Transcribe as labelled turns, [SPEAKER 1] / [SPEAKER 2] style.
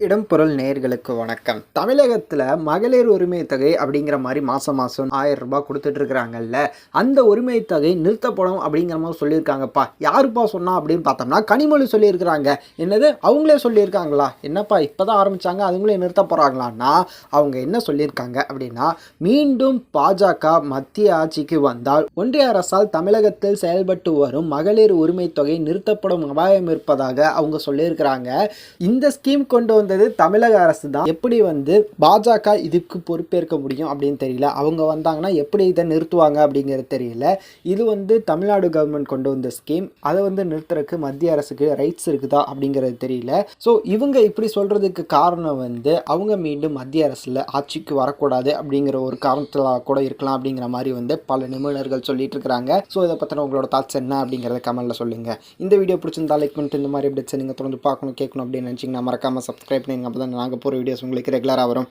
[SPEAKER 1] இடம்பொருள் நேயர்களுக்கு வணக்கம். தமிழகத்தில் மகளிர் உரிமை தொகை அப்படிங்கிற மாதிரி மாதம் மாதம் ஆயிரம் ரூபாய் கொடுத்துட்டு இருக்கிறாங்கல்ல அந்த உரிமை தொகை நிறுத்தப்படும் அப்படிங்கிற மாதிரி சொல்லியிருக்காங்கப்பா. யாருப்பா சொன்னா அப்படின்னு பார்த்தோம்னா கனிமொழி சொல்லியிருக்கிறாங்க. என்னது? அவங்களே சொல்லியிருக்காங்களா? என்னப்பா இப்போ தான் ஆரம்பித்தாங்க அதுங்களே நிறுத்த போகிறாங்களான்னா அவங்க என்ன சொல்லியிருக்காங்க அப்படின்னா மீண்டும் பாஜக மத்திய ஆட்சிக்கு வந்தால் ஒன்றிய அரசால் தமிழகத்தில் செயல்பட்டு வரும் மகளிர் உரிமை தொகை நிறுத்தப்படும் அபாயம் இருப்பதாக அவங்க சொல்லியிருக்கிறாங்க. இந்த ஸ்கீம் கொண்டு வந்தது தமிழக அரசு தான் எப்படி வந்து பாஜக இதுக்கு பொறுப்பேற்க முடியும் அப்படின்னு தெரியல. அவங்க வந்தாங்கன்னா எப்படி இதை நிறுத்துவாங்க அப்படிங்கிறது தெரியல. இது வந்து தமிழ்நாடு கவர்மெண்ட் கொண்டு வந்த ஸ்கீம் அதை வந்து நிறுத்துறதுக்கு மத்திய அரசுக்கு ரைட்ஸ் இருக்குதா அப்படிங்கிறது தெரியல. ஸோ இவங்க இப்படி சொல்றதுக்கு காரணம் வந்து அவங்க மீண்டும் மத்திய அரசில் ஆட்சிக்கு வரக்கூடாது அப்படிங்கிற ஒரு காரணத்தில் கூட இருக்கலாம் அப்படிங்கிற மாதிரி வந்து பல நிபுணர்கள் சொல்லிட்டு இருக்கிறாங்க. ஸோ இதை பற்றின உங்களோட தாட்ஸ் என்ன அப்படிங்கிறத கமெண்ட்ல சொல்லுங்க. இந்த வீடியோ பிடிச்சிருந்தா லைக் பண்ணிட்டு இந்த மாதிரி அப்டேட்ஸ் நீங்கள் தொடர்ந்து பார்க்கணும் கேட்கணும் அப்படின்னு நினச்சிங்கன்னா மறக்காம சப்ஸ்கிரைப் பண்ணுங்க. அப்போ தான் நாங்கள் போகிற வீடியோஸ் உங்களுக்கு ரெகுலராக வரும்.